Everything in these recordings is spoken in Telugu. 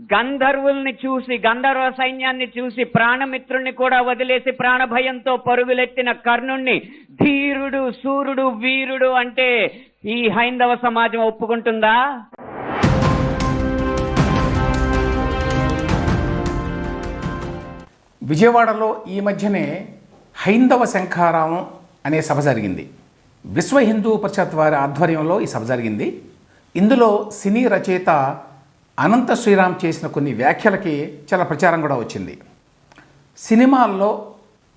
గంధర్వుల్ని చూసి గంధర్వ సైన్యాన్ని చూసి ప్రాణమిత్రుణ్ణి కూడా వదిలేసి ప్రాణభయంతో పరుగులెత్తిన కర్ణుణ్ణి ధీరుడు సూర్యుడు వీరుడు అంటే ఈ హైందవ సమాజం ఒప్పుకుంటుందా? విజయవాడలో ఈ మధ్యనే హైందవ శంఖారామం అనే సభ జరిగింది. విశ్వ హిందూ పరిషత్ వారి ఆధ్వర్యంలో ఈ సభ జరిగింది. ఇందులో సినీ రచయిత అనంత శ్రీరామ్ చేసిన కొన్ని వ్యాఖ్యలకి చాలా ప్రచారం కూడా వచ్చింది. సినిమాల్లో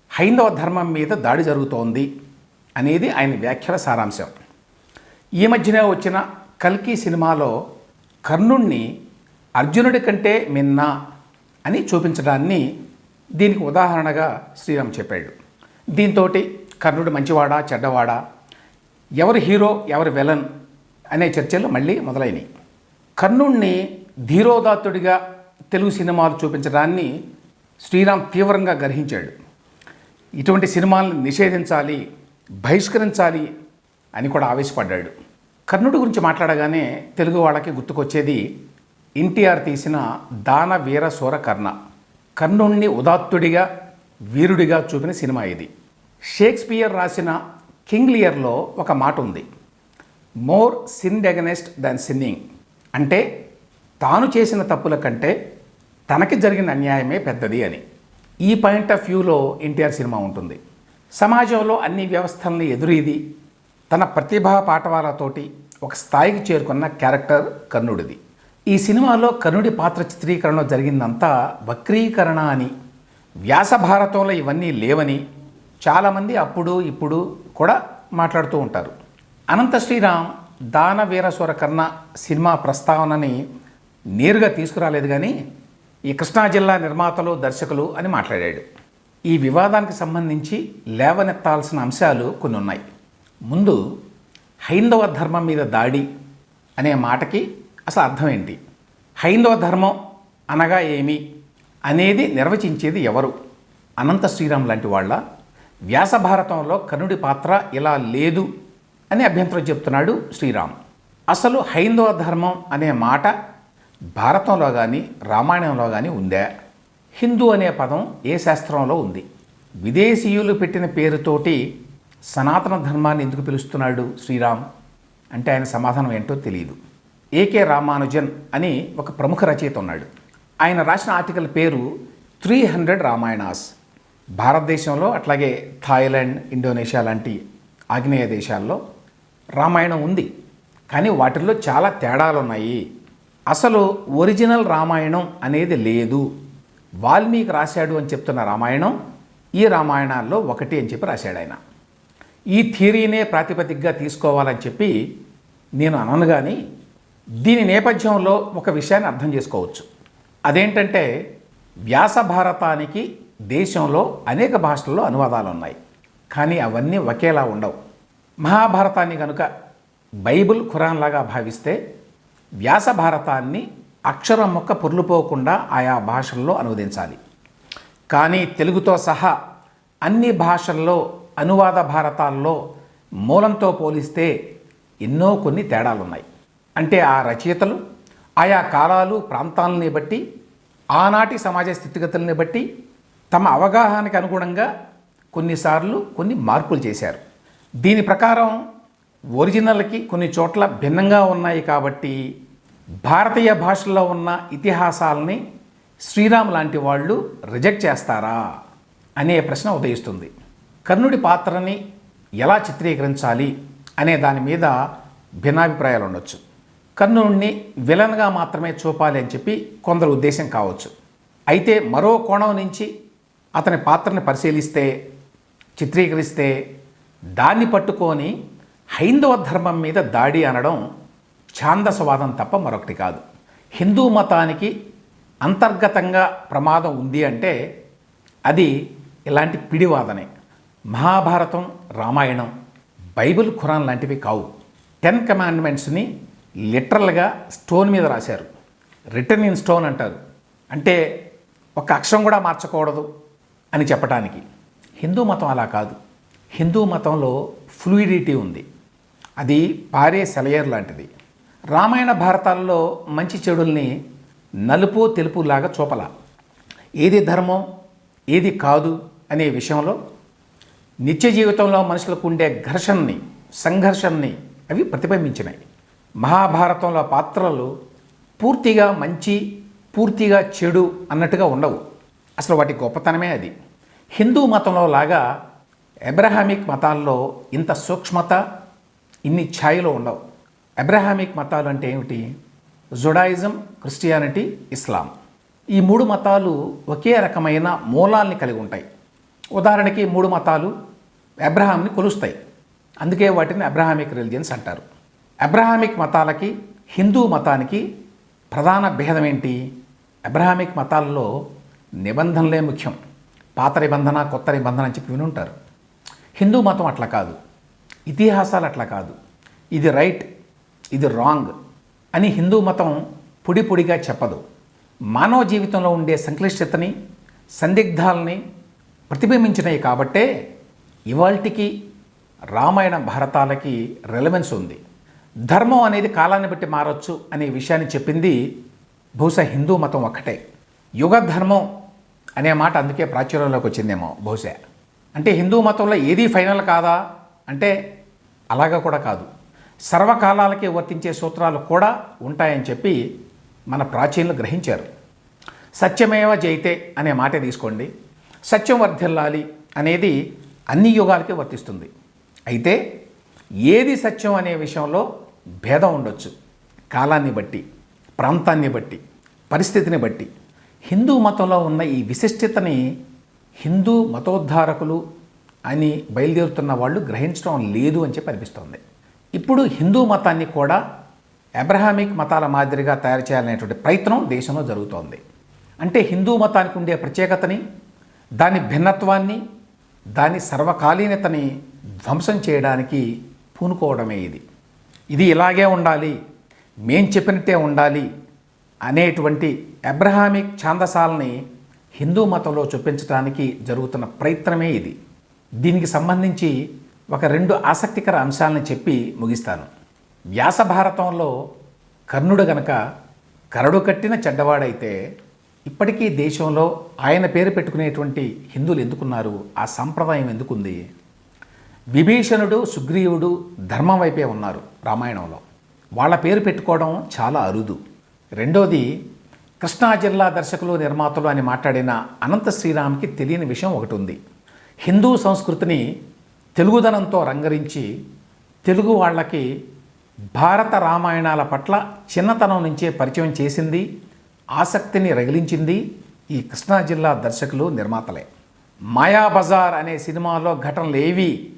హైందవ ధర్మం మీద దాడి జరుగుతోంది అనేది ఆయన వ్యాఖ్యల సారాంశం. ఈ మధ్యనే వచ్చిన కల్కి సినిమాలో కర్ణుణ్ణి అర్జునుడి కంటే మిన్న అని చూపించడాన్ని దీనికి ఉదాహరణగా శ్రీరామ్ చెప్పాడు. దీంతో కర్ణుడు మంచివాడా చెడ్డవాడా ఎవరు హీరో ఎవరు విలన్ అనే చర్చలు మళ్ళీ మొదలైనవి కర్ణుణ్ణి ధీరోదాత్తుడిగా తెలుగు సినిమాలు చూపించడాన్ని శ్రీరామ్ తీవ్రంగా గ్రహించాడు. ఇటువంటి సినిమాలను నిషేధించాలి బహిష్కరించాలి అని కూడా ఆవేశపడ్డాడు. కర్ణుడి గురించి మాట్లాడగానే తెలుగు వాళ్ళకి గుర్తుకొచ్చేది ఎన్టీఆర్ తీసిన దాన వీర సూర కర్ణ. కర్ణుణ్ణి ఉదాత్తుడిగా వీరుడిగా చూపిన సినిమా ఇది. షేక్స్పియర్ రాసిన కింగ్ లియర్లో ఒక మాట ఉంది more sinned against than sinning. అంటే తాను చేసిన తప్పుల కంటే తనకి జరిగిన అన్యాయమే పెద్దది అని. ఈ పాయింట్ ఆఫ్ వ్యూలో ఎన్టీఆర్ సినిమా ఉంటుంది. సమాజంలో అన్ని వ్యవస్థల్ని ఎదురీది తన ప్రతిభా పాఠవాలతోటి ఒక స్థాయికి చేరుకున్న క్యారెక్టర్ కర్ణుడిది. ఈ సినిమాలో కర్ణుడి పాత్ర చిత్రీకరణలో జరిగిందంతా వక్రీకరణ అని వ్యాస భారతంలో ఇవన్నీ లేవని చాలామంది అప్పుడు ఇప్పుడు కూడా మాట్లాడుతూ ఉంటారు. అనంత శ్రీరామ్ దాన వీరస్వర కర్ణ సినిమా ప్రస్తావనని నేరుగా తీసుకురాలేదు కానీ ఈ కృష్ణా జిల్లా నిర్మాతలు దర్శకులు అని మాట్లాడాడు. ఈ వివాదానికి సంబంధించి లేవనెత్తాల్సిన అంశాలు కొన్ని ఉన్నాయి. ముందు హైందవ ధర్మం మీద దాడి అనే మాటకి అసలు అర్థం ఏంటి? హైందవ ధర్మం అనగా ఏమి అనేది నిర్వచించేది ఎవరు? అనంత శ్రీరామ్ లాంటి వాళ్ళ వ్యాస భారతంలో కర్ణుడి పాత్ర ఇలా లేదు అని అభ్యంతరం చెప్తున్నాడు శ్రీరామ్. అసలు హైందవ ధర్మం అనే మాట భారతంలో కానీ రామాయణంలో కానీ ఉందా? హిందూ అనే పదం ఏ శాస్త్రంలో ఉంది? విదేశీయులు పెట్టిన పేరుతోటి సనాతన ధర్మాన్ని ఎందుకు పిలుస్తున్నాడు శ్రీరామ్? అంటే ఆయన సమాధానం ఏంటో తెలియదు ఏకే రామానుజన్ అని ఒక ప్రముఖ రచయిత ఉన్నాడు. ఆయన రాసిన ఆర్టికల్ పేరు త్రీ హండ్రెడ్ రామాయణాస్. భారతదేశంలో అట్లాగే థాయిలాండ్ ఇండోనేషియా లాంటి ఆగ్నేయ దేశాల్లో రామాయణం ఉంది. కానీ వాటిల్లో చాలా తేడాలు ఉన్నాయి అసలు ఒరిజినల్ రామాయణం అనేది లేదు. వాల్మీకి రాశాడు అని చెప్తున్న రామాయణం ఈ రామాయణాల్లో ఒకటి అని చెప్పి రాశాడు ఆయన. ఈ థియరీనే ప్రాతిపదికగా తీసుకోవాలని చెప్పి నేను అనను కానీ దీని నేపథ్యంలో ఒక విషయాన్ని అర్థం చేసుకోవచ్చు. అదేంటంటే వ్యాస భారతానికి దేశంలో అనేక భాషల్లో అనువాదాలు ఉన్నాయి కానీ అవన్నీ ఒకేలా ఉండవు. మహాభారతాన్ని కనుక బైబిల్ ఖురాన్ లాగా భావిస్తే వ్యాస భారతాన్ని అక్షరం మొక్క పొర్లుపోకుండా ఆయా భాషల్లో అనువదించాలి. కానీ తెలుగుతో సహా అన్ని భాషల్లో అనువాద భారతాల్లో మూలంతో పోలిస్తే ఎన్నో కొన్ని తేడాలున్నాయి. అంటే ఆ రచయితలు ఆయా కాలాలు ప్రాంతాలని బట్టి ఆనాటి సమాజ స్థితిగతుల్ని బట్టి తమ అవగాహనకి అనుగుణంగా కొన్నిసార్లు కొన్ని మార్పులు చేశారు. దీని ప్రకారం ఒరిజినల్కి కొన్ని చోట్ల భిన్నంగా ఉన్నాయి కాబట్టి భారతీయ భాషల్లో ఉన్న ఇతిహాసాలని శ్రీరామ్ లాంటి వాళ్ళు రిజెక్ట్ చేస్తారా అనే ప్రశ్న ఉదయిస్తుంది. కర్ణుడి పాత్రని ఎలా చిత్రీకరించాలి అనే దాని మీద భిన్నాభిప్రాయాలు ఉండొచ్చు. కర్ణుడిని విలన్గా మాత్రమే చూపాలి అని చెప్పి కొందరు ఉద్దేశం కావచ్చు. అయితే మరో కోణం నుంచి అతని పాత్రని పరిశీలిస్తే చిత్రీకరిస్తే దాన్ని పట్టుకొని హైందవ ధర్మం మీద దాడి అనడం ఛాందసవాదం తప్ప మరొకటి కాదు. హిందూ మతానికి అంతర్గతంగా ప్రమాదం ఉంది అంటే అది ఇలాంటి పిడివాదనే. మహాభారతం రామాయణం బైబిల్ ఖురాన్ లాంటివి కావు. టెన్ కమాండ్మెంట్స్ని లిటరల్గా స్టోన్ మీద రాశారు. రిటర్న్ ఇన్ స్టోన్ అంటారు. అంటే ఒక అక్షరం కూడా మార్చకూడదు అని చెప్పడానికి హిందూ మతం అలా కాదు. హిందూ మతంలో ఫ్లూయిడిటీ ఉంది. అది పారే సెలయర్ లాంటిది. రామాయణ భారతాల్లో మంచి చెడుల్ని నలుపు తెలుపు లాగా చూపల. ఏది ధర్మం ఏది కాదు అనే విషయంలో నిత్య జీవితంలో మనుషులకు ఉండే ఘర్షణని సంఘర్షణని అవి ప్రతిబింబించినాయి. మహాభారతంలో పాత్రలు పూర్తిగా మంచి పూర్తిగా చెడు అన్నట్టుగా ఉండవు. అసలు వాటి గొప్పతనమే అది. హిందూ మతంలో లాగా ఎబ్రహామిక్ మతాల్లో ఇంత సూక్ష్మత ఇన్ని ఛాయలో ఉండవు. అబ్రహామిక్ మతాలు అంటే ఏమిటి? Judaism Christianity Islam. ఈ మూడు మతాలు ఒకే రకమైన మూలాల్ని కలిగి ఉంటాయి. ఉదాహరణకి మూడు మతాలు అబ్రహాంని కొలుస్తాయి. అందుకే వాటిని అబ్రహామిక్ రిలిజియన్స్ అంటారు. అబ్రహామిక్ మతాలకి హిందూ మతానికి ప్రధాన భేదం ఏంటి? అబ్రహామిక్ మతాల్లో నిబంధనలే ముఖ్యం. పాత నిబంధన కొత్త నిబంధన అని చెప్పి వినుంటారు. హిందూ మతం అట్లా కాదు. ఇతిహాసాలు అట్లా కాదు. ఇది రైట్ ఇది రాంగ్ అని హిందూ మతం పొడి పొడిగా చెప్పదు. మానవ జీవితంలో ఉండే సంక్లిష్టతని సందిగ్ధాలని ప్రతిబింబించినాయి కాబట్టే ఇవాల్టికి రామాయణ భారతాలకి రెలవెన్స్ ఉంది. ధర్మం అనేది కాలాన్ని బట్టి మారచ్చు అనే విషయాన్ని చెప్పింది బహుశా హిందూ మతం ఒక్కటే. యుగ ధర్మం అనే మాట అందుకే ప్రాచుర్యంలోకి వచ్చిందేమో బహుశా. అంటే హిందూ మతంలో ఏది ఫైనల్ కాదా? అంటే అలాగా కూడా కాదు. సర్వకాలాలకి వర్తించే సూత్రాలు కూడా ఉంటాయని చెప్పి మన ప్రాచీనులు గ్రహించారు. సత్యమేవ జైతే అనే మాట తీసుకోండి. సత్యం వర్ధిల్లాలి అనేది అన్ని యుగాలకి వర్తిస్తుంది. అయితే ఏది సత్యం అనే విషయంలో భేదం ఉండొచ్చు. కాలాన్ని బట్టి ప్రాంతాన్ని బట్టి పరిస్థితిని బట్టి హిందూ మతంలో ఉన్న ఈ విశిష్టతని హిందూ మతోద్ధారకులు అని బయలుదేరుతున్న వాళ్ళు గ్రహించడం లేదు అని చెప్పి అనిపిస్తుంది. ఇప్పుడు హిందూ మతాన్ని కూడా అబ్రహామిక్ మతాల మాదిరిగా తయారు చేయాలనేటువంటి ప్రయత్నం దేశంలో జరుగుతోంది. అంటే హిందూ మతానికి ఉండే ప్రత్యేకతని దాని భిన్నత్వాన్ని దాని సర్వకాలీనతని ధ్వంసం చేయడానికి పూనుకోవడమే ఇది. ఇది ఇలాగే ఉండాలి మేం చెప్పినట్టే ఉండాలి అనేటువంటి అబ్రహామిక్ ఛాందసాలని హిందూ మతంలో చూపించడానికి జరుగుతున్న ప్రయత్నమే ఇది. దీనికి సంబంధించి ఒక రెండు ఆసక్తికర అంశాలను చెప్పి ముగిస్తాను. వ్యాస భారతంలో కర్ణుడు గనక కరడు కట్టిన చెడ్డవాడైతే ఇప్పటికీ దేశంలో ఆయన పేరు పెట్టుకునేటువంటి హిందువులు ఎందుకున్నారు? ఆ సంప్రదాయం ఎందుకుంది? విభీషణుడు సుగ్రీవుడు ధర్మం వైపే ఉన్నారు రామాయణంలో. వాళ్ళ పేరు పెట్టుకోవడం చాలా అరుదు. రెండోది కృష్ణా జిల్లా దర్శకులు నిర్మాతలు అని మాట్లాడిన అనంత శ్రీరామ్కి తెలియని విషయం ఒకటి ఉంది. హిందూ సంస్కృతిని తెలుగుదనంతో రంగరించి తెలుగు వాళ్ళకి భారత రామాయణాల పట్ల చిన్నతనం నుంచే పరిచయం చేసింది ఆసక్తిని రగిలించింది ఈ కృష్ణా జిల్లా దర్శకులు నిర్మాతలే. మాయాబజార్ అనే సినిమాలో ఘటనలు ఏవి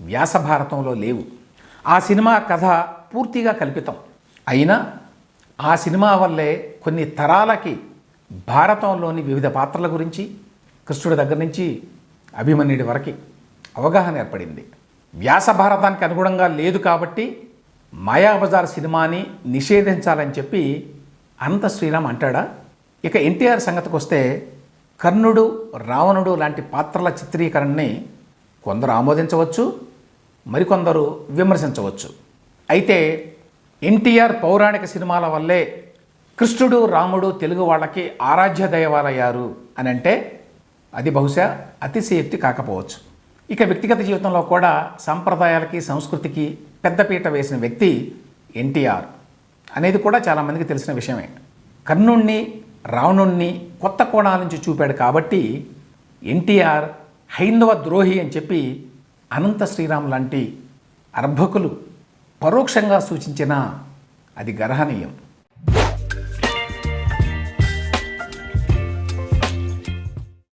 వ్యాస భారతంలో లేవు. ఆ సినిమా కథ పూర్తిగా కల్పితం. అయినా ఆ సినిమా వల్లే కొన్ని తరాలకి భారతంలోని వివిధ పాత్రల గురించి కృష్ణుడి దగ్గర నుంచి అభిమన్యుడి వరకు అవగాహన ఏర్పడింది. వ్యాస భారతానికి అనుగుణంగా లేదు కాబట్టి మాయాబజార్ సినిమాని నిషేధించాలని చెప్పి అనంత శ్రీరామ్ అంటాడా? ఇక ఎన్టీఆర్ సంగతికి వస్తే కర్ణుడు రావణుడు లాంటి పాత్రల చిత్రీకరణని కొందరు ఆమోదించవచ్చు మరికొందరు విమర్శించవచ్చు. అయితే ఎన్టీఆర్ పౌరాణిక సినిమాల వల్లే కృష్ణుడు రాముడు తెలుగు వాళ్ళకి ఆరాధ్య దైవాలయ్యారు అని అంటే అది బహుశా అతిశయోక్తి కాకపోవచ్చు. ఇక వ్యక్తిగత జీవితంలో కూడా సంప్రదాయాలకి సంస్కృతికి పెద్దపీట వేసిన వ్యక్తి ఎన్టీఆర్ అనేది కూడా చాలామందికి తెలిసిన విషయమే. కర్ణుణ్ణి రావణుణ్ణి కొత్త కోణాల నుంచి చూపాడు కాబట్టి ఎన్టీఆర్ హైందవ ద్రోహి అని చెప్పి అనంత శ్రీరామ్ లాంటి అర్భకులు పరోక్షంగా సూచించిన అది గర్హనీయం.